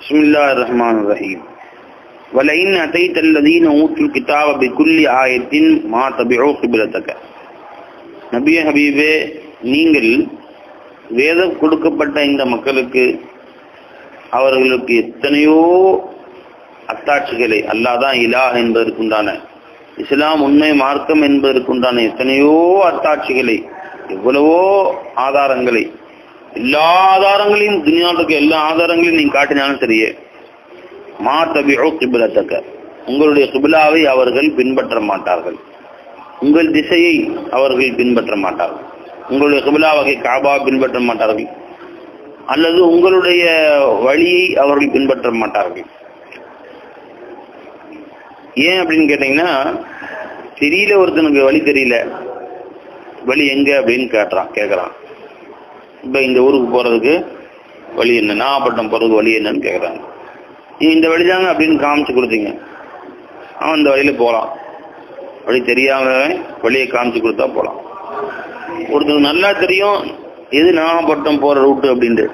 பிஸ்மில்லா ரஹ்மான் ரஹீம் வலையின் அதைத் அல்லதீன ஊற்றுல் கிதாப பிக்குல்லி ஆயத்தின் மா தபிஓ கிபிலத்தக்க நபிய ஹபீபே நீங்கள் வேதம் கொடுக்கப்பட்ட இந்த மக்களுக்கு அவர்களுக்கு எத்தனையோ அத்தாட்சிகளை அல்லாதான் இலாஹ் என்பதற்குண்டான இஸ்லாம் உண்மை மார்க்கம் என்பதற்குண்டான எத்தனையோ அத்தாட்சிகளை எவ்வளவோ ஆதாரங்களை எல்லா ஆதாரங்களையும் துனியாவுக்கு எல்லா ஆதாரங்களையும் நீங்க காட்டினாலும் சரியே. மா கிபிலத்தக்க உங்களுடைய கிபிலாவை அவர்கள் பின்பற்ற மாட்டார்கள். உங்கள் திசையை அவர்கள் பின்பற்ற மாட்டார்கள். உங்களுடைய கிபிலா வகை காபா பின்பற்ற மாட்டார்கள். அல்லது உங்களுடைய வழியை அவர்கள் பின்பற்ற மாட்டார்கள். ஏன் அப்படின்னு கேட்டீங்கன்னா தெரியல ஒருத்தனுக்கு வழி தெரியல. வழி எங்க அப்படின்னு கேட்டுறான் கேட்கறான் இப்ப இந்த ஊருக்கு போறதுக்கு வழி என்ன? நாகப்பட்டினம் போறதுக்கு வழி என்னன்னு கேட்குறாங்க நீ இந்த வழி தாங்க அப்படின்னு காமிச்சு கொடுத்தீங்க. அவன் இந்த வழியில போகலாம் வழி தெரியாம வழியை காமிச்சு கொடுத்தா போகலாம் ஒருத்தருக்கு நல்லா தெரியும் எது நாகப்பட்டினம் போற ரூட்டு அப்படின்ட்டு.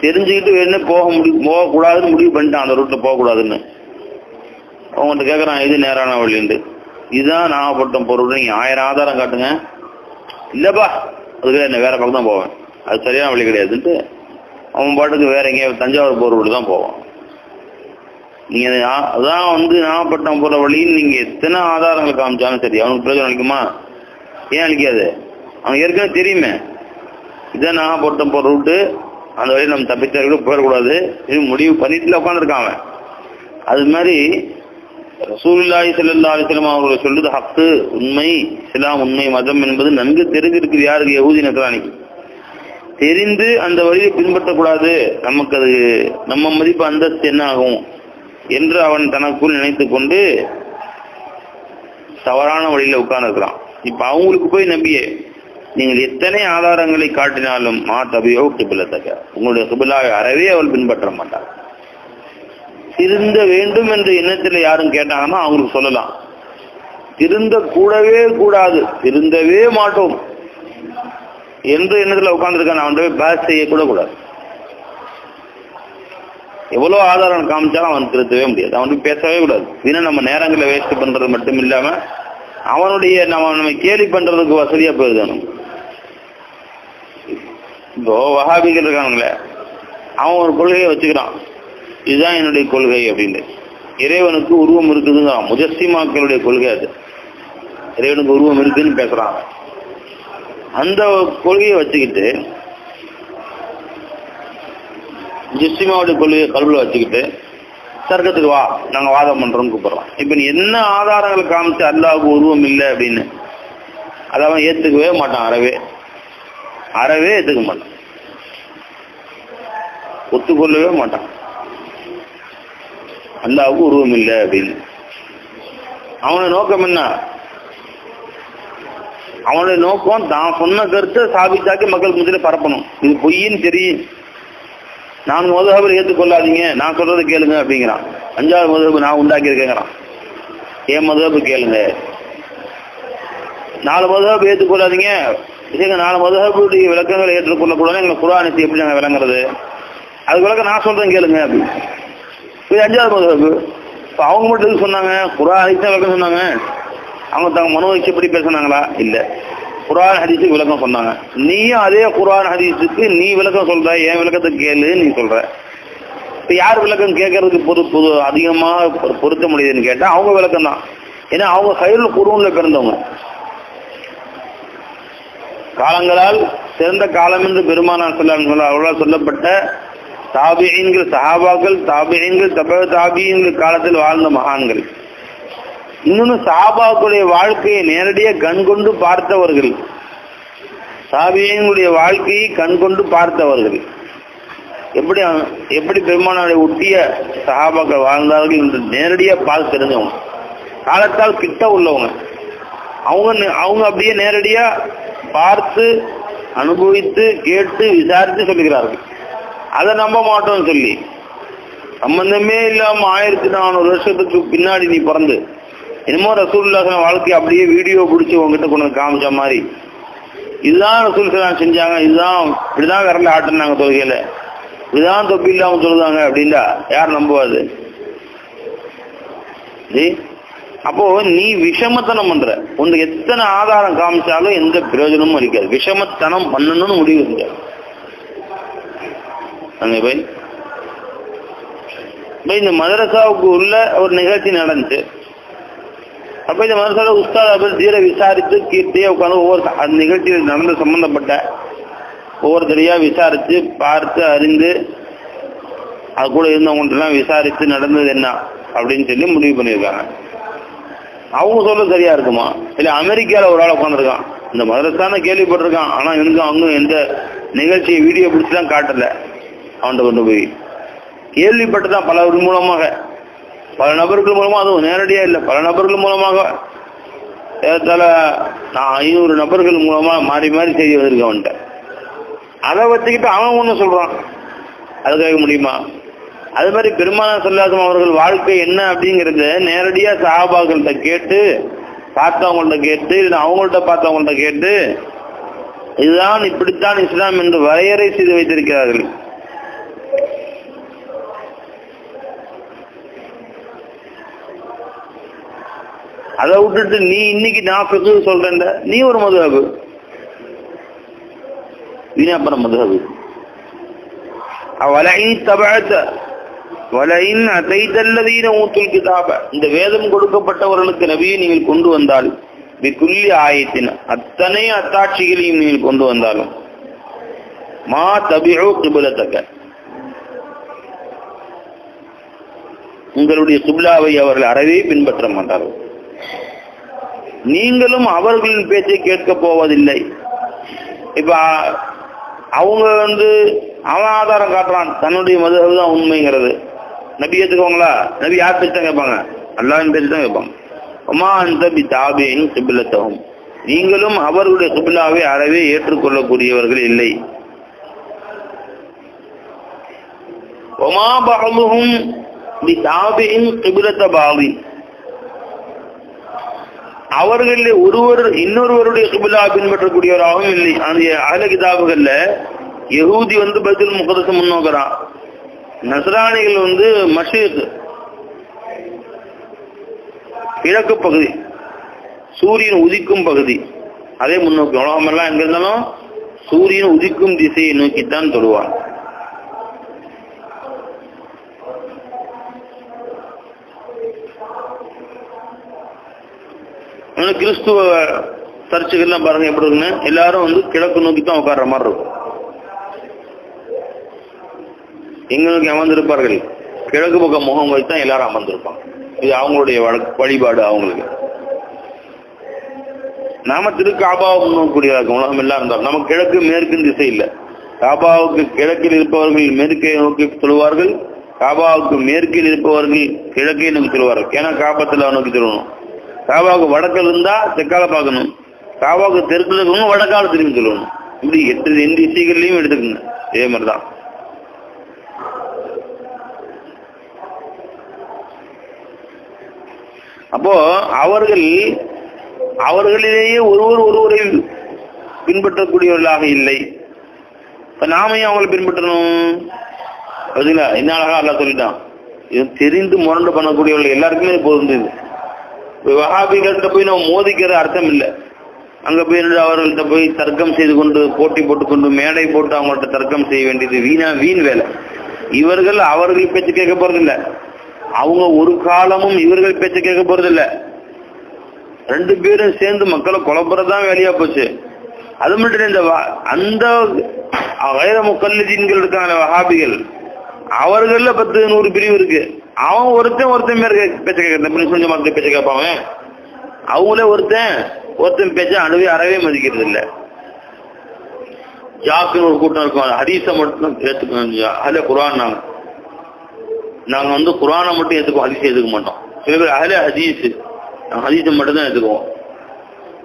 தெரிஞ்சுக்கிட்டு வேணும் போக முடி போகக்கூடாதுன்னு முடிவு பண்ணிட்டான். அந்த ரூட்டில் போகக்கூடாதுன்னு. அவங்கள்ட்ட கேட்குறான் எது நேரான வழின்ட்டு? இதுதான் நாகப்பட்டினம் போகிற ரூட்டு. நீங்க ஆயிரம் ஆதாரம் காட்டுங்க. இல்லைப்பா அதுக்கு என்ன வேற பக்கம் தான் போவேன். அது சரியான வழி கிடையாதுன்ட்டு அவன் பாட்டுக்கு வேற எங்கேயாவது தஞ்சாவூர் போகிற ரூட்டு தான் போவான் நீங்கள் அதான் வந்து நாகப்பட்டினம் போகிற வழின்னு நீங்கள் எத்தனை ஆதாரங்கள் காமிச்சாலும் சரி அவனுக்கு பிரயோஜனம் அளிக்குமா? ஏன் அளிக்காது? அவனுக்கு ஏற்கனவே தெரியுமே. இதான் நாகப்பட்டினம் போகிற ரூட்டு. அந்த வழியை நம்ம தப்பிச்சார்கள் போயிடக்கூடாது. இது முடிவு பண்ணிட்டுல உட்காந்துருக்கான் அது மாதிரி ரசூலுல்லாஹி சல்லா அலிஸ்லாம் அவர்கள் சொல்லுது ஹக்கு உண்மை இஸ்லாம் உண்மை மதம் என்பது நன்கு தெரிஞ்சிருக்கு யாருக்கு யகுதி நக்கரானிக்கு தெரிந்து அந்த வழியை பின்பற்றக்கூடாது. நமக்கு அது நம்ம மதிப்பு அந்தஸ்து என்ன ஆகும் என்று அவன் தனக்குள் நினைத்து கொண்டு தவறான வழியில உட்கார்ந்துருக்கிறான். இப்ப அவங்களுக்கு போய் நம்பியே நீங்கள் எத்தனை ஆதாரங்களை காட்டினாலும் மா தபியோ கிபிலத்தக்க உங்களுடைய கிபிலாவை அறவே அவள் பின்பற்ற மாட்டார் திருந்த வேண்டும் என்ற எண்ணத்தில் யாரும் கேட்டாங்கன்னா அவங்களுக்கு சொல்லலாம். திருந்த கூடவே கூடாது. திருந்தவே மாட்டோம். என்ற எண்ணத்துல உட்கார்ந்துருக்கான் அவன் பேஸ் செய்யக்கூட கூடாது. எவ்வளவு ஆதாரம் காமிச்சாலும் அவன் திருத்தவே முடியாது. அவனுக்கு பேசவே கூடாது. ஏன்னா நம்ம நேரங்களை வேஸ்ட் பண்றது மட்டும் இல்லாம அவனுடைய நம்ம நம்ம கேலி பண்றதுக்கு வசதியா போயிருது இப்போ வகாபிகள் இருக்கானுங்களே அவன் ஒரு கொள்கையை வச்சுக்கிறான். இதுதான் என்னுடைய கொள்கை அப்படின்னு. இறைவனுக்கு உருவம் இருக்குதுங்கிறான் முஜஸ்திமாக்களுடைய கொள்கை அது. இறைவனுக்கு உருவம் இருக்குன்னு பேசுறான். அந்த கொள்கையை வச்சுக்கிட்டு முஜஸ்திமாவுடைய கொள்கையை கல்வியில் வச்சுக்கிட்டு தர்க்கத்துக்கு வா நாங்க வாதம் பண்றோம்னு கூப்பிடுறோம் இப்போ நீ என்ன ஆதாரங்கள் காமிச்சு அல்லாவுக்கு உருவம் இல்லை அப்படின்னு. அதை அவன் ஏத்துக்கவே மாட்டான் அறவே. அறவே ஏத்துக்க மாட்டான். ஒத்துக்கொள்ளவே மாட்டான். அல்லாவுக்கு உருவம் இல்லை அப்படின்னு. அவனோட நோக்கம் என்ன? அவனுடைய நோக்கம் தான் சொன்ன கருத்தை சாபித்தாக்கி மக்கள் முதலில் பரப்பணும். இது பொய்ன்னு தெரியும். நான் மதுஹபை ஏற்றுக்கொள்ளாதீங்க. நான் சொல்றதை கேளுங்க அப்படிங்கிறான். அஞ்சாவது மதுஹபு நான் உண்டாக்கியிருக்கேங்கிறான். ஏன் என் கேளுங்க? நாலு மதுஹபு ஏற்றுக்கொள்ளாதீங்க. இதுங்க நாலு மதுஹபுடைய விளக்கங்களை ஏற்றுக்கொள்ளக்கூடாது எங்களை குரானத்தை எப்படி நாங்கள் விளங்குறது? அது விளக்க நான் சொல்றேன் கேளுங்க அப்படின்னு. இது அஞ்சாவது மதுஹபு இப்போ அவங்க மட்டும் சொன்னாங்க? குரான் ஹதீஸ் விளக்கம் சொன்னாங்க. அவங்க தங்க மனோ இச்சப்படி பேசுனாங்களா? இல்லை. குரான் ஹதீஸுக்கு விளக்கம் சொன்னாங்க. நீயும் அதே குரான் ஹதீஸுக்கு நீ விளக்கம் சொல்ற என் விளக்கத்தை கேளு நீ சொல்ற. இப்போ யார் விளக்கம் கேட்கறதுக்கு பொது பொது அதிகமாக பொருத்த முடியுதுன்னு கேட்டால் அவங்க விளக்கம் தான். ஏன்னா அவங்க கயிறு குருவில் பிறந்தவங்க. காலங்களால் சிறந்த காலம் என்று பெருமானார் சொல்ல அவர்களால் சொல்லப்பட்ட தாபியங்கள் சஹாபாக்கள் தாபியங்கள் தப தாபியங்கள் காலத்தில் வாழ்ந்த மகான்கள். இன்னொன்னு சஹாபாக்களுடைய வாழ்க்கையை நேரடியாக கண்கொண்டு பார்த்தவர்கள். சாபியங்களுடைய வாழ்க்கையை கண்கொண்டு பார்த்தவர்கள். எப்படி எப்படி பெருமானாரை ஒட்டிய சஹாபாக்கள் வாழ்ந்தார்கள் என்று நேரடியாக பார்த்து தெரிஞ்சவங்க. காலத்தால் கிட்ட உள்ளவங்க. அவங்க நே- அவங்க அப்படியே நேரடியாக பார்த்து அனுபவித்து கேட்டு விசாரித்து சொல்லுகிறார்கள். அதை நம்ப மாட்டோம்னு சொல்லி. சம்பந்தமே இல்லாம ஆயிரத்தி நானூறு வருஷத்துக்கு பின்னாடி நீ பிறந்து என்னமோ ரசூல்லாசன வாழ்க்கை அப்படியே வீடியோ பிடிச்சி உங்ககிட்ட கொண்டு காமிச்ச மாதிரி. இதுதான் ரசூல் சலாம் செஞ்சாங்க. இதுதான் இப்படிதான் கரண்ட் ஆட்டுனாங்க தொழுகையில. இதுதான் தொப்பி இல்லாம சொல்லுதாங்க அப்படின்னா யார் நம்புவாது அப்போ நீ விஷமத்தனம் பண்ற. உனக்கு எத்தனை ஆதாரம் காமிச்சாலும் எந்த பிரயோஜனமும் இருக்காது. விஷமத்தனம் பண்ணணும்னு முடிவு செஞ்ச அங்க போய். இப்போ இந்த மதரசாவுக்கு உள்ள ஒரு நிகழ்ச்சி நடந்துச்சு. அப்போ இந்த மதரசாவில் உஸ்தாத் அவர் தீர விசாரித்து கீர்த்தியாக உட்காந்து ஒவ்வொரு அந்த நிகழ்ச்சியில் நடந்த சம்மந்தப்பட்ட ஒவ்வொருத்தரையாக விசாரித்து பார்த்து அறிந்து அது கூட இருந்தவங்கள்ட்டெல்லாம் விசாரித்து நடந்தது என்ன அப்படின்னு சொல்லி முடிவு பண்ணியிருக்காங்க. அவங்க சொல்ல சரியா இருக்குமா? இல்லை அமெரிக்காவில் ஒரு ஆள் உட்காந்துருக்கான் இந்த மதரசான கேள்விப்பட்டிருக்கான். ஆனால் எனக்கு அவங்க எந்த நிகழ்ச்சியை வீடியோ பிடிச்சுலாம் காட்டலை. அவன்கிட்ட கொண்டு போய் கேள்விப்பட்டதான் பலர் மூலமாக பல நபர்கள் மூலமாக அதுவும் நேரடியாக இல்லை பல நபர்கள் மூலமாக ஏறத்தாழ நான் ஐநூறு நபர்கள் மூலமாக மாறி மாறி செய்தி வந்திருக்கேன் அவன்கிட்ட. அதை வச்சுக்கிட்டு அவன் ஒன்று சொல்கிறான் அது கேட்க முடியுமா? அது மாதிரி பெருமான சொல்லாதம் அவர்கள் வாழ்க்கை என்ன அப்படிங்கிறத நேரடியாக சாபாக்கள்கிட்ட கேட்டு பார்த்தவங்கள்ட்ட கேட்டு இல்லை அவங்கள்ட்ட பார்த்தவங்கள்ட்ட கேட்டு இதுதான் இப்படித்தான் இஸ்லாம் என்று வரையறை செய்து வைத்திருக்கிறார்கள். அதை விட்டுட்டு நீ இன்னைக்கு நான் ஃபிக்கு சொல்றேன் நீ ஒரு மதுஹபு. வீணாப்பன மதுஹபு? அவலைன் தபழத்த வலையின் அதைதல்லதீன ஊத்துல் கிதாப. இந்த வேதம் கொடுக்கப்பட்டவர்களுக்கு நபியை நீங்கள் கொண்டு வந்தால் குல்லி ஆயத்தின் அத்தனை அத்தாட்சிகளையும் நீங்கள் கொண்டு வந்தாலும் மா தபிழோ கிபிலத்தக்க உங்களுடைய சுப்லாவை அவர்கள் அறவே பின்பற்ற மாட்டார்கள். நீங்களும் அவர்களின் பேச்சை கேட்க போவதில்லை. இப்ப அவங்க வந்து அவன் ஆதாரம் காட்டுறான். தன்னுடைய மதுஹப் தான் உண்மைங்கிறது. நபி ஏத்துக்கோங்களா? நபி யார் பேச்சு தான் கேட்பாங்க? அல்லாவின் பேச்சு தான் கேட்பாங்க. அம்மா அந்த பி தாபியின் சுபிலத்தவும் நீங்களும் அவர்களுடைய சுபிலாவை அறவே ஏற்றுக்கொள்ளக்கூடியவர்கள் இல்லை. ஒமா பாபுகும் பி தாபியின் சுபிலத்த பாவி அவர்களில் ஒருவர் இன்னொருவருடைய சுபிலா பின்பற்றக்கூடியவராகவும் இல்லை. அந்த அகல கிதாபுகள்ல யகூதி வந்து பதில் முகதசம் முன்னோக்கிறான். நசராணிகள் வந்து மஷீத் கிழக்கு பகுதி. சூரியன் உதிக்கும் பகுதி. அதே முன்னோக்கி. உலகமெல்லாம் எங்க இருந்தாலும் சூரியன் உதிக்கும் திசையை நோக்கித்தான் தொழுவான். கிறிஸ்துவ சர்ச்சுகள்லாம் பாருங்க எப்படி இருக்குன்னு? எல்லாரும் வந்து கிழக்கு நோக்கி தான் உட்கார்ற மாதிரி இருக்கும். எங்க நோக்கி அமர்ந்திருப்பார்கள். கிழக்கு பக்கம் முகம் வைத்து தான் எல்லாரும் அமர்ந்திருப்பாங்க. இது அவங்களுடைய வழிபாடு அவங்களுக்கு. நாம திரு காபாவை முன்னோக்கூடிய உலகம் எல்லாம் இருந்தாலும். நம்ம கிழக்கு மேற்கு திசை இல்லை. காபாவுக்கு கிழக்கில் இருப்பவர்கள் மேற்கே நோக்கி சொல்லுவார்கள் காபாவுக்கு மேற்கில் இருப்பவர்கள் கிழக்கே நோக்கி சொல்லுவார்கள் ஏன்னா காபத்தில் நோக்கி சொல்லணும். காபாவுக்கு வடக்கில் இருந்தா தெற்கால பார்க்கணும். காபாவுக்கு தெற்குல இருக்கணும் வடக்கால திரும்பி சொல்லணும். இப்படி எட்டு எந்த திசைகள்லையும் எடுத்துக்கோங்க. இதே மாதிரிதான். அப்போ அவர்கள் அவர்களிலேயே ஒருவர் ஒருவரை பின்பற்றக்கூடியவர்களாக இல்லை. இப்ப அவங்களை பின்பற்றணும்? அதுல என்ன அழகா அல்ல சொல்லிட்டான். இது தெரிந்து முரண்டு பண்ணக்கூடியவர்கள் எல்லாருக்குமே இது பொருந்தது வகாபிகள்கிட்ட போய் நம்ம மோதிக்கிற அர்த்தம் இல்லை. அங்க போய் நின்று அவர்கள்ட்ட போய் தர்க்கம் செய்து கொண்டு போட்டி போட்டுக்கொண்டு மேடை போட்டு அவங்கள்ட்ட தர்க்கம் செய்ய வேண்டியது வீணா வீண் வேலை. இவர்கள் அவர்கள் பேச்சு கேட்க போறதில்லை. அவங்க ஒரு காலமும் இவர்கள் பேச்சு கேட்க போறதில்லை. ரெண்டு பேரும் சேர்ந்து மக்களை குழப்பறதுதான் வேலையா போச்சு. அது மட்டும் இந்த அந்த வைர முக்கல்லதீன்கள் இருக்காங்க வஹாபிகள் அவர்கள பத்து நூறு பிரிவு இருக்கு. அவன் ஒருத்தன் ஒருத்தன் பேர் பேச்ச கேட்கறது கொஞ்சம் மக்கள் பேச்ச கேட்பாங்க அவங்களே ஒருத்தன் ஒருத்தன் பேச்ச அணுவே அறவே மதிக்கிறது இல்லை. ஜாக்குன்னு ஒரு கூட்டம் இருக்கும். ஹதீஸை மட்டும் ஏற்றுக்கணும் அதில் குரான் நாங்கள் நாங்கள் வந்து குரானை மட்டும் ஏற்றுக்குவோம் ஹதீஸ் ஏத்துக்க மாட்டோம். சில பேர் அகல ஹதீஸ். நாங்கள் ஹதீஸை மட்டும்தான் ஏற்றுக்குவோம்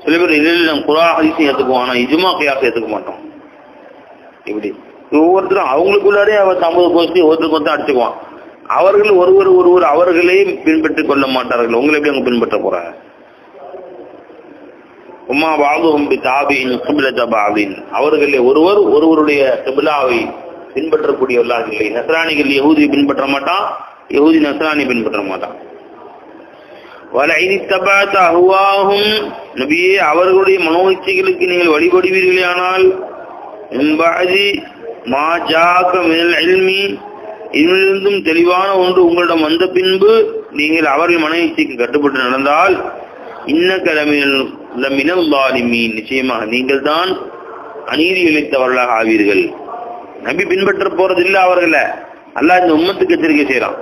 சில பேர் இல்லை நாங்கள் குரான் ஹதீஸையும் ஏற்றுக்குவோம் ஆனால் இஜுமா கையாக ஏற்றுக்க மாட்டோம். இப்படி. ஒவ்வொருத்தரும் அவங்களுக்குள்ளாரே அவன் தம்பது கோஷ்டி ஒருத்தருக்கு ஒருத்தர் அடிச்சுக்குவான். அவர்கள் ஒருவர் ஒருவர் அவர்களே பின்பற்றிக் கொள்ள மாட்டார்கள். உங்களை எப்படி அவங்க பின்பற்ற போறாங்க உமா பாபுஹும் தாபின் சுபிலத பாபின் அவர்களே ஒருவர் ஒருவருடைய சிபிலாவை பின்பற்றக்கூடியவர்களாக இல்லை. நசராணிகள் யகூதி பின்பற்ற மாட்டான். யகூதி நசராணி பின்பற்ற மாட்டான். அஹுவாகும் நபியே அவர்களுடைய மனோச்சைகளுக்கு நீங்கள் வழிபடுவீர்களானால் ஆனால் மா ஜாக்க இதிலிருந்தும் தெளிவான ஒன்று உங்களிடம் வந்த பின்பு நீங்கள் அவர்கள் மன கட்டுப்பட்டு நடந்தால் இன்ன கிழமையில் நிச்சயமாக நீங்கள் தான் அநீதி இழைத்தவர்களாக ஆவீர்கள். நபி பின்பற்ற போறதில்லை அவர்களை. அல்லாஹ் இந்த உம்மத்துக்கு எச்சரிக்கை செய்யலாம்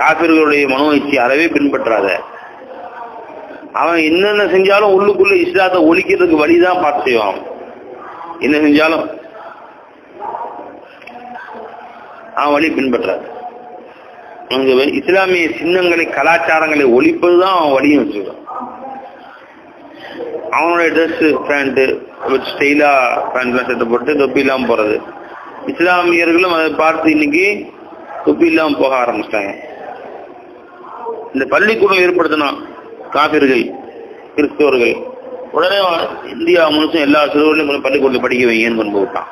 காபிர்களுடைய மனோ இச்சை அறவே பின்பற்றாத. அவன் என்னென்ன செஞ்சாலும் உள்ளுக்குள்ள இஸ்லாத்தை ஒழிக்கிறதுக்கு வழிதான் பார்த்து செய்வான். என்ன செஞ்சாலும் அவன் வழி பின்பற்றாரு அங்க இஸ்லாமிய சின்னங்களை கலாச்சாரங்களை ஒழிப்பதுதான் அவன் வழியும் வச்சிருக்கான் அவனுடைய ட்ரெஸ் பேண்ட்டு ஸ்டைலா பேண்ட்லாம் சட்டை போட்டு தொப்பி இல்லாமல் போறது. இஸ்லாமியர்களும் அதை பார்த்து இன்னைக்கு தொப்பி இல்லாமல் போக ஆரம்பிச்சிட்டாங்க. இந்த பள்ளிக்கூடம் ஏற்படுத்தினா காபிர்கள் கிறிஸ்தவர்கள் உடனே இந்தியா முழுசும் எல்லா சிறுவர்களையும் பள்ளிக்கூடத்தில் படிக்க வைங்கன்னு கொண்டு போட்டான்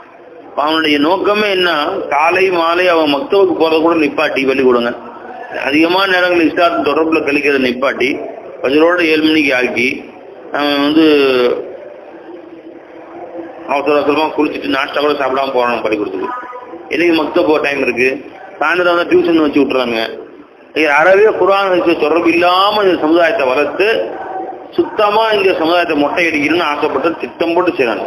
அவனுடைய நோக்கமே என்ன? காலை மாலை அவன் மக்தவுக்கு போறத கூட நிப்பாட்டி பள்ளிக்கூடங்க அதிகமான நேரங்கள் இஸ்லாத்து தொடர்புல கழிக்கிறத நிப்பாட்டி பஜரோட ஏழு மணிக்கு ஆக்கி அவன் வந்து அவசர அவசரமா குளிச்சுட்டு நாஷ்டா கூட சாப்பிடாம போறான் பள்ளிக்கூடத்துக்கு. என்னைக்கு மக்த போக டைம் இருக்கு? சாயந்தரம் வந்து டியூஷன் வச்சு விட்டுறாங்க அறவே குரான் வச்சு தொடர்பு இல்லாம இந்த சமுதாயத்தை வளர்த்து சுத்தமா இந்த சமுதாயத்தை மொட்டை அடிக்கணும்னு ஆசைப்பட்டு திட்டம் போட்டு செய்யறாங்க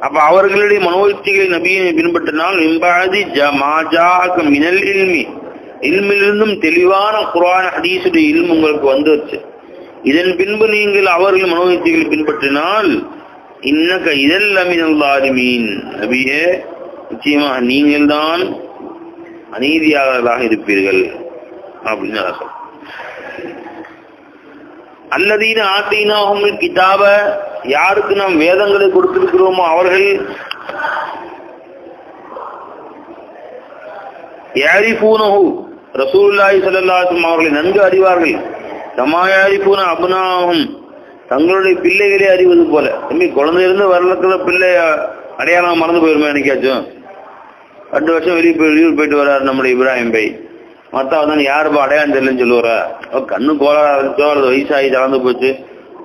அப்ப அவர்களுடைய மனோயுக்திகளை நபியை பின்பற்றினால் மிம்பாதி மாஜாக மினல் இல்மி. இல்மிலிருந்தும் தெளிவான குரான் ஹதீசுடைய இல்மு உங்களுக்கு வந்துருச்சு. இதன் பின்பு நீங்கள் அவர்கள் மனோயுக்திகளை பின்பற்றினால் இன்னக்க இதல் அமினல்லாரிமீன் நபியே நிச்சயமா நீங்கள் தான் அநீதியாளர்களாக இருப்பீர்கள். அப்படின்னு அர்த்தம். அல்லதீன ஆத்தீனாகும் கிதாப யாருக்கு நாம் வேதங்களை கொடுத்திருக்கிறோமோ அவர்கள் யாரிஃபூனஹு ரசூலுல்லாஹி ஸல்லல்லாஹு அவர்களை நன்கு அறிவார்கள். சமாயாரிஃபூன அப்னாஹும் தங்களுடைய பிள்ளைகளே அறிவது போல. தம்பி குழந்தை இருந்து வரலக்கிற பிள்ளை அடையாளம் மறந்து போயிருமே என்னைக்காச்சும். ரெண்டு வருஷம் வெளியே போய் வெளியூர் போயிட்டு வர்றாரு நம்முடைய இப்ராஹிம் பை. மத்தா வந்து யாருப்பா அடையாளம் தெரியலன்னு சொல்லுவார? கண்ணு கோளாறு இருந்துச்சோ? அது வயசாகி தளர்ந்து போச்சு.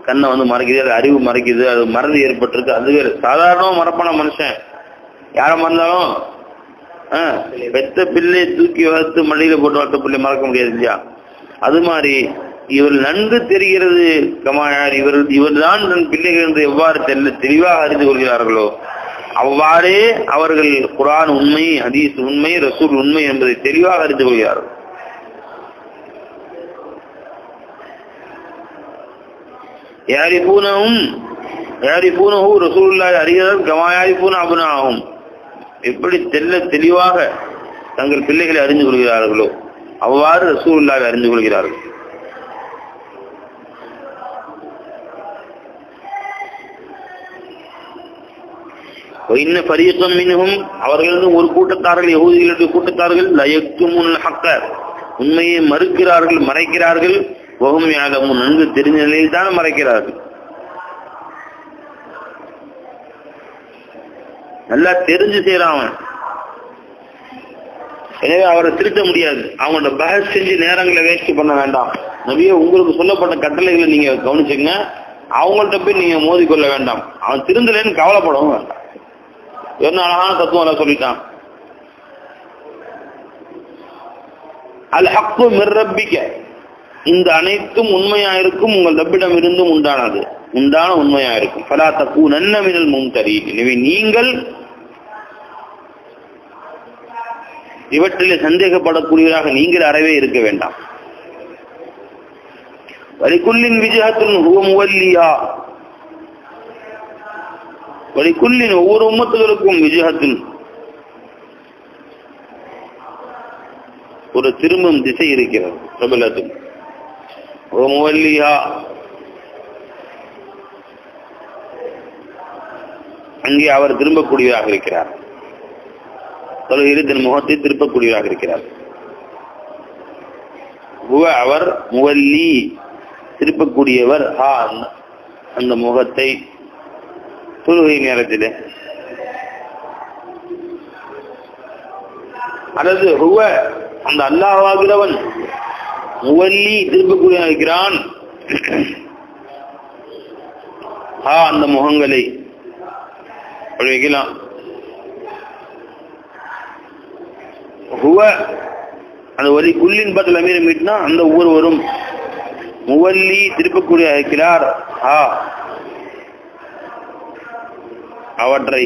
கண்ணை வந்து மறைக்குது அது அறிவு மறைக்குது அது மறந்து ஏற்பட்டிருக்கு. அது வேறு. மறப்பான மனுஷன். யாரை மறந்தாலும் பெத்த பிள்ளையை தூக்கி வளர்த்து மல்லியில் போட்டு வளர்த்த பிள்ளை மறக்க முடியாது இல்லையா? அது மாதிரி இவர் நன்கு தெரிகிறது கமாயார் இவர் இவர்தான் தன் பிள்ளைகள் என்று எவ்வாறு தெல்ல தெளிவாக அறிந்து கொள்கிறார்களோ அவ்வாறே அவர்கள் குரான் உண்மை ஹதீஸ் உண்மை ரசூல் உண்மை என்பதை தெளிவாக அறிந்து கொள்கிறார்கள். யாரிபூனவும் யாரிபூனஹு ரசூலுல்லாஹி அறிகிறார் கமா அபுனாகும் எப்படி தெல்ல தெளிவாக தங்கள் பிள்ளைகளை அறிந்து கொள்கிறார்களோ அவ்வாறு ரசூலுல்லாஹி அறிந்து கொள்கிறார்கள். இன்ன பரியக்கம் மின்னும் அவர்கள் ஒரு கூட்டத்தார்கள் யகுதிகளுடைய கூட்டத்தார்கள் லயக்கும் ஹக்க உண்மையை மறுக்கிறார்கள் மறைக்கிறார்கள். வகும் நன்கு தெரிந்த நிலையில் தான் மறைக்கிறார்கள். நல்லா தெரிஞ்சு செய்யறான் அவன். எனவே அவரை திருத்த முடியாது. அவங்களோட பகஸ் செஞ்சு நேரங்களை வேஸ்ட் பண்ண வேண்டாம். நபியே உங்களுக்கு சொல்லப்பட்ட கட்டளைகளை நீங்க கவனிச்சுங்க அவங்கள்ட்ட போய் நீங்க மோதி கொள்ள வேண்டாம். அவன் திருந்தலைன்னு கவலைப்படவும் வேண்டாம். என்ன அழகான தத்துவம் அதை சொல்லிட்டான். அல் ஹக்கு மிர்ரப்பிக்க இந்த அனைத்தும் உண்மையாயிருக்கும் உங்கள் ரப்பிடம் இருந்தும் உண்டானது. உண்டான உண்மையாயிருக்கும் தப்பு தக்கு நன்னமினல் மும்தரி எனவே நீங்கள் இவற்றிலே சந்தேகப்படக்கூடியவராக நீங்கள் அறவே இருக்க வேண்டாம். வலிக்குள்ளின் விஜயத்தின் முவல்லியா. வலிக்குள்ளின் ஒவ்வொரு உம்மத்துகளுக்கும் விஜயத்தின் ஒரு திரும்பும் திசை இருக்கிறது பிரபலத்தில் முவல்லியா அங்கே அவர் திரும்பக்கூடியவராக இருக்கிறார். தொழுகையில் தன் முகத்தை திருப்பக்கூடியவராக இருக்கிறார். ஹுவ அவர் முவல்லி திருப்பக்கூடியவர் ஹா அந்த முகத்தை தொழுகை நேரத்தில் அல்லது ஹுவ அந்த அல்லாஹாகிறவன் முவல்லி திருப்பக்கூடிய இருக்கிறான் ஆ அந்த முகங்களை அப்படி வைக்கலாம் ஹுவ அந்த ஒலி குல்லின் பத்தில் அமீர மீட்டினா அந்த ஒவ்வொருவரும் முவல்லி திருப்பக்கூடிய இருக்கிறார் ஆ அவற்றை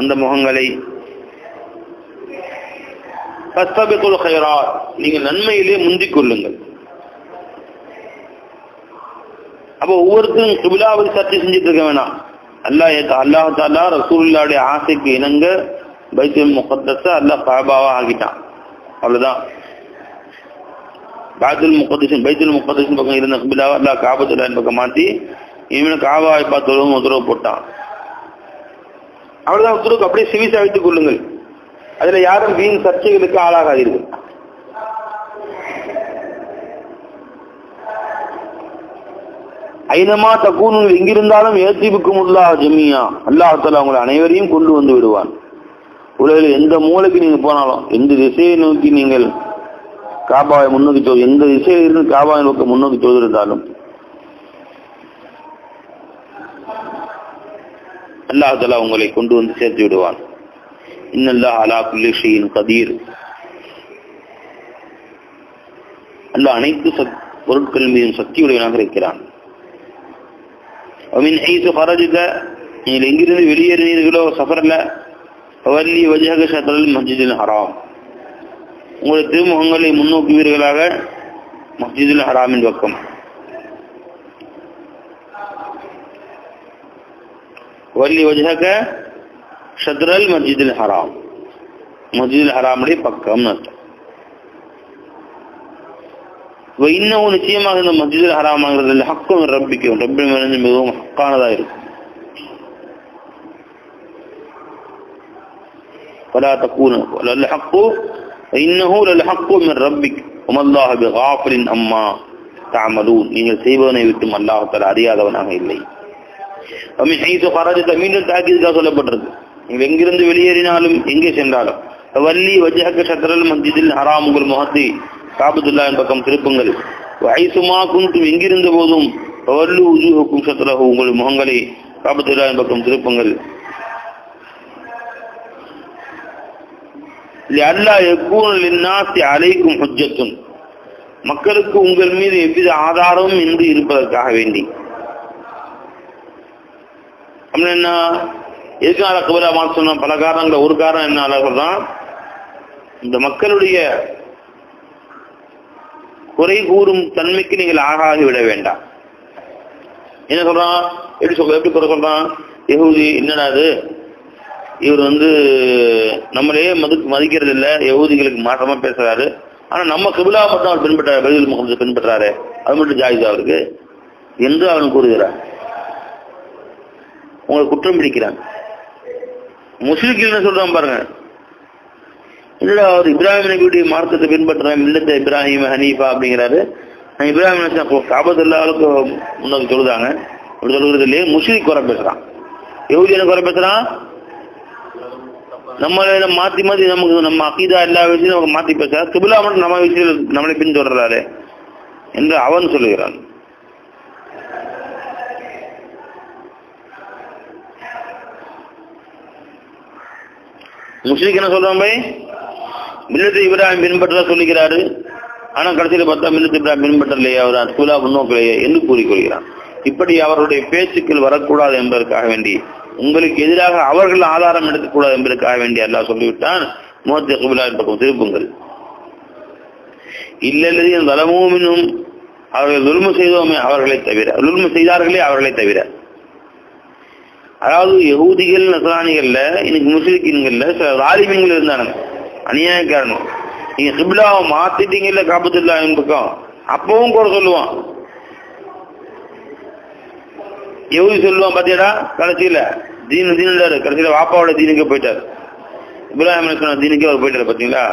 அந்த முகங்களை ஃபஸ்தபிகுல் கைராத் நீங்கள் நன்மையிலே முந்திக் கொள்ளுங்கள். அப்போ ஒவ்வொருத்தரும் கிபிலாவை சர்ச்சை செஞ்சுட்டு இருக்க வேணாம். அல்லாஹ் அல்லாஹ் தாலா ரசூல்லாவுடைய ஆசைக்கு இணங்க பைத்தியம் முகத்தஸ அல்லாஹ் காபாவா ஆகிட்டான் அவ்வளவுதான். பாத்துல் முகத்தசின் பைத்துல் முகத்தசின் பக்கம் இருந்த கிபிலாவை அல்லாஹ் காபத்துல்லாயின் பக்கம் மாத்தி இவனு காபாவை பார்த்து உத்தரவு போட்டான். அவ்வளவுதான் உத்தரவுக்கு அப்படியே செவி சாய்த்துக் கொள்ளுங்கள். அதுல யாரும் வீண் சர்ச்சைகளுக்கு ஆளாகாதீர்கள். ஐனமா தக்கூனுங்கள் எங்கிருந்தாலும் ஏத்திபுக்கும் உள்ளா ஜமியா. அல்லாஹால அவங்களை அனைவரையும் கொண்டு வந்து விடுவான். உலகில் எந்த மூலைக்கு நீங்க போனாலும் எந்த திசையை நோக்கி நீங்கள் காபாவை முன்னோக்கி எந்த திசையில் இருந்து காபாவை நோக்கி முன்னோக்கி தோதிருந்தாலும் அல்லாஹலா உங்களை கொண்டு வந்து சேர்த்து விடுவான். இன்னல்லா அலா குல்லிஷின் கதீர். அல்லாஹ் அனைத்து சத் பொருட்கள் மீதும் சக்தி உடையவனாக இருக்கிறான் நீங்கள் எங்கிருந்து வெளியேறினீர்களோ சஃபரில் வல்லி வஜக சத்தல் மஸ்ஜிதில் ஹராம். உங்களுடைய திருமுகங்களை முன்னோக்குவீர்களாக மஸ்ஜிதுல் ஹராமின் பக்கம். வள்ளி வஜக ஷத்ரல் மஸ்ஜிதுல் ஹராம் மஸ்ஜிதுல் ஹராமுடைய பக்கம் அர்த்தம் இன்னும் நிச்சயமாக இந்த மஸ்ஜிதுல் ஹராமாங்கிறது ஹக்கம் ரப்பிக்கும் ரப்பிடமிருந்து மிகவும் ஹக்கானதா இருக்கும் فلا تكون للحق إنه للحق من ربك وما الله بغافل أما تعملون நீங்கள் செய்வதனை விட்டும் அல்லாஹால அறியாதவனாக இல்லை ومن حيث خرجت மீண்டும் தாக்கீதுக்காக சொல்லப்பட்டிருக்கு நீங்கள் எங்கிருந்து வெளியேறினாலும் எங்கே சென்றாலும் வள்ளி வஜஹக்க சத்ரல் மஸ்ஜிதில் ஹராம் உங்கள் முகத்தை காபத்துல்லாவின் பக்கம் திருப்புங்கள் ஐசுமா குந்தும் எங்கிருந்த போதும் வல்லு உஜுஹுக்கும் சத்ரஹு உங்கள் முகங்களை காபத்துல்லாவின் பக்கம் திருப்புங்கள் அல்லா எக்கூனாசி அலைக்கும் ஹுஜத்துன் மக்களுக்கு உங்கள் மீது எவ்வித ஆதாரமும் இன்றி இருப்பதற்காக வேண்டி என்ன? எதுக்காக கபரா மாற்ற சொன்ன பல காரணங்கள்? ஒரு காரணம் என்ன சொல்றான் இந்த மக்களுடைய குறை கூறும் தன்மைக்கு நீங்கள் ஆகாகி விட வேண்டாம். என்ன சொல்றான்? எப்படி சொல்ற எப்படி குறை சொல்றான்? யகுதி என்னடா அது இவர் வந்து நம்மளே மது மதிக்கிறது இல்லை யகுதிகளுக்கு மாற்றமா பேசுறாரு. ஆனா நம்ம கிபிலா மட்டும் அவர் பின்பற்ற பதில் முகமது பின்பற்றாரு. அது மட்டும் ஜாயிதா அவருக்கு. என்று அவன் கூறுகிறார் உங்களை குற்றம் பிடிக்கிறான் முஸ்லிம்கள் என்ன சொல்றான் பாருங்க. இல்லடா அவர் இப்ராஹிம் நபியுடைய மார்க்கத்தை பின்பற்றுறேன் இல்லத்தை இப்ராஹிம் ஹனீஃபா அப்படிங்கிறாரு. இப்ராஹிம் காபத்துல்லாவுக்கு முன்னாடி சொல்லுதாங்க அப்படி சொல்லுறது இல்லையே முஸ்லிக் குறை பேசுறான். எவ்வளோ என்ன குறை பேசுறான்? நம்மளை மாத்தி மாத்தி நமக்கு நம்ம அகீதா எல்லா விஷயத்தையும் நமக்கு மாத்தி பேசுறா கிபிலா மட்டும் நம்ம விஷயத்தில் நம்மளை பின்தொடர்றாரு என்று அவன் சொல்லுகிறான். முஸ்லிக் என்ன சொல்றான் பை மில்லத்து இப்ராஹிம் பின்பற்ற சொல்லுகிறாரு. ஆனால் கடைசியில் பார்த்தா மில்லத்து இப்ராஹிம் பின்பற்றலையே அவர் அஸ்குலா முன்னோக்கலையே என்று கூறிக்கொள்கிறான். இப்படி அவருடைய பேச்சுக்கள் வரக்கூடாது என்பதற்காக வேண்டி உங்களுக்கு எதிராக அவர்கள் ஆதாரம் எடுக்கக்கூடாது என்பதற்காக வேண்டி அல்லாஹ் சொல்லிவிட்டான். முகத்தை குபிலாவின் பக்கம் திருப்புங்கள் இல்லல்லது என் தலமும் அவர்கள் துல்மு செய்தோமே அவர்களை தவிர துல்மு செய்தார்களே அவர்களை தவிர. அதாவது யகுதிகள் நசராணிகள்ல இன்னைக்கு முஸ்லிக்கின்கள்ல சில ராலிமீன்கள் இருந்தானுங்க. அநியாயக்காரனும் நீங்க கிபிலாவை மாத்திட்டீங்கல்ல காபத்துல்லாவின் பக்கம். அப்பவும் கூட சொல்லுவான். எவ்வளவு சொல்லுவான் பாத்தியடா? கடைசியில. தீனு தீனுடாரு கடைசியில வாப்பாவோட தீனுக்கு போயிட்டார். இப்ராஹிம் சொன்ன தீனுக்கே அவர் போயிட்டாரு பாத்தீங்களா?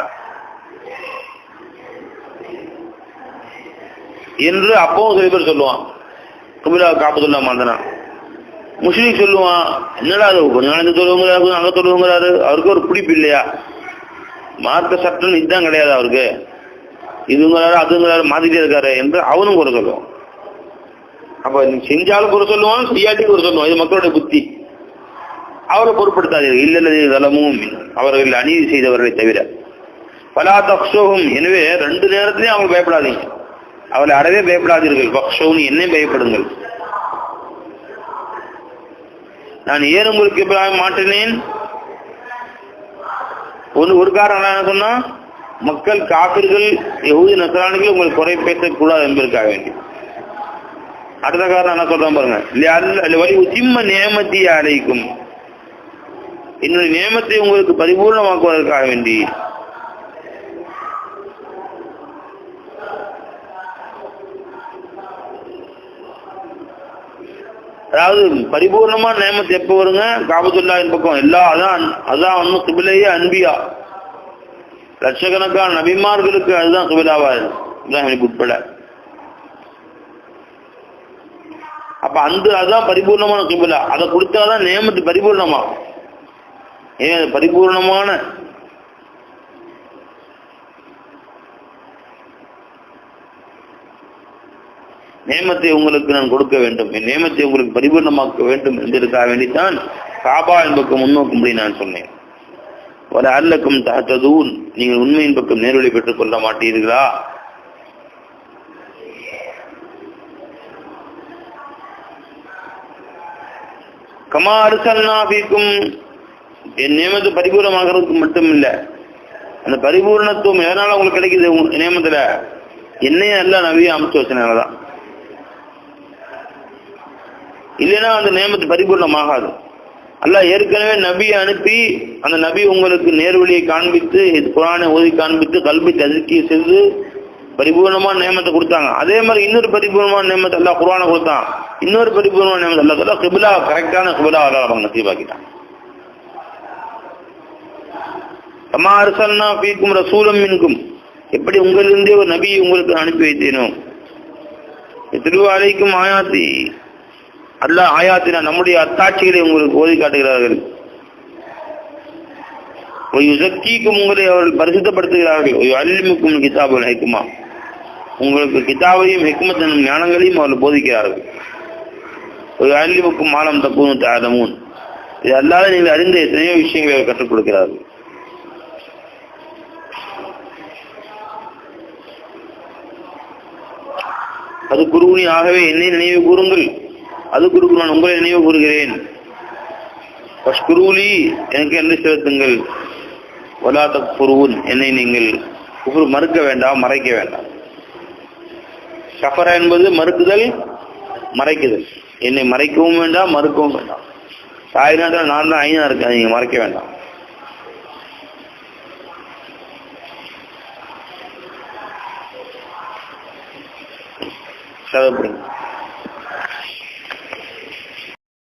என்று அப்பவும் சில பேர் சொல்லுவான். குபிலாவை காப்பதுல்லா மாந்தனா முஸ்லீம் சொல்லுவான் என்னடா அது கொஞ்ச நாள் தொழுவுங்கிறாரு அங்க தொழுவுங்கிறாரு அவருக்கு ஒரு பிடிப்பு இல்லையா? மார்க்க சட்டம் இதுதான் கிடையாது அவருக்கு. இதுங்கிறாரு அதுங்கிறாரு மாத்திட்டே இருக்காரு என்று அவனும் குறை சொல்லுவான். அப்ப நீ செஞ்சாலும் குறை சொல்லுவான் செய்யாட்டி குறை சொல்லுவான். இது மக்களுடைய புத்தி. அவரை பொருட்படுத்தாதீர்கள். இல்லல்லது தளமும் அவர்கள் அநீதி செய்தவர்களை தவிர. பலா தக்ஷோகம் எனவே ரெண்டு நேரத்திலையும் அவங்க பயப்படாதீங்க. அவளை அறவே பயப்படாதீர்கள். பக்ஷோன்னு என்னையும் பயப்படுங்கள். நான் ஏன் உங்களுக்கு இப்ராஹிம் மாற்றினேன். ஒன்று ஒரு காரணம் என்ன சொன்னா மக்கள் காப்பிர்கள் எவ்வளவு நசரானிகள் உங்களுக்கு குறை பேசக்கூடாது என்பதற்காக வேண்டி. அடுத்த காரணம் என்ன சொல்றோம் பாருங்க. வழி உச்சிம்ம நியமத்தி அழைக்கும் என்னுடைய நியமத்தை உங்களுக்கு பரிபூர்ணமாக்குவதற்காக வேண்டி. அதாவது பரிபூர்ணமா நேமத்து எப்ப வருங்க? காபத்துல்லாவின் பக்கம். எல்லா அதான் அதான் ஒன்னும் சுபிலேயே அன்பியா. லட்சக்கணக்கான நபிமார்களுக்கு அதுதான் சுபிலாவா இப்ராஹிமிக்கு உட்பட. அப்ப அந்த அதுதான் பரிபூர்ணமான சுபிலா அதை கொடுத்தாதான் நேமத்து பரிபூர்ணமா. ஏன் அது பரிபூர்ணமான நேமத்தை உங்களுக்கு நான் கொடுக்க வேண்டும். என் நேமத்தை உங்களுக்கு பரிபூர்ணமாக்க வேண்டும் என்பதற்காக வேண்டித்தான் காபா என்பக்கம் முன்னோக்கும்படி நான் சொன்னேன். ஒரு அல்லக்கும் தாத்ததூன் நீங்கள் உண்மையின் பக்கம் நேர்வழி பெற்றுக் கொள்ள மாட்டீர்களா? கமா அரிசல்னாபிக்கும் என் நியமத்து பரிபூர்ணமாகிறதுக்கு மட்டும் இல்ல அந்த பரிபூர்ணத்துவம் எதனால உங்களுக்கு கிடைக்குது உங்க நியமத்துல என்னையும் எல்லாம் நவிய அமைச்சு வச்சனாலதான் இல்லைன்னா அந்த நியமத்து பரிபூர்ணமாகாது. அல்லாஹ் ஏற்கனவே நபியை அனுப்பி அந்த நபி உங்களுக்கு நேர்வழியை காண்பித்து இது குரானை ஓதி காண்பித்து கல்வி ததுக்கி செய்து பரிபூர்ணமான நியமத்தை கொடுத்தாங்க. அதே மாதிரி இன்னொரு பரிபூர்ணமான நியமத்தை எல்லாம் குரானை கொடுத்தான். இன்னொரு பரிபூர்ணமான நியமத்தை எல்லாம் சொல்ல கிபிலா கரெக்டான கிபிலா அவங்க நசீபாக்கிட்டான் சமா அரசன்னா பீக்கும் ரசூலம் மின்கும். எப்படி உங்களிலிருந்தே ஒரு நபி உங்களுக்கு அனுப்பி வைத்தேனோ? திருவாலைக்கும் ஆயாத்தி. அல்லா ஆயாத்தினா நம்முடைய அத்தாட்சிகளை உங்களுக்கு ஓதி காட்டுகிறார்கள். யுசக்கீக்கும் உங்களை அவர்கள் பரிசுத்தப்படுத்துகிறார்கள். அல்லிமுக்கும் கிதாபுல் ஹெக்குமா உங்களுக்கு கிதாபையும் ஹெக்மத்தனும் ஞானங்களையும் அவர்கள் போதிக்கிறார்கள். ஒரு அல்லிமுக்கும் மாலம் தப்பும் தாதமும் இது அல்லாத நீங்கள் அறிந்த எத்தனையோ விஷயங்களை அவர் கற்றுக் கொடுக்கிறார்கள். அது குருவினி ஆகவே என்னை நினைவு கூறுங்கள். அது குருக்கு நான் உங்களை நினைவு கூறுகிறேன். குருவுலி எனக்கு என்ன செலுத்துங்கள். வலாத குருவன் என்னை நீங்கள் குரு மறுக்க வேண்டாம் மறைக்க வேண்டாம். சஃபரா என்பது மறுக்குதல் மறைக்குதல். என்னை மறைக்கவும் வேண்டாம் மறுக்கவும் வேண்டாம். தாய்நாட்டில் நான் தான் ஐநா இருக்கேன் நீங்கள் மறைக்க வேண்டாம். செலவு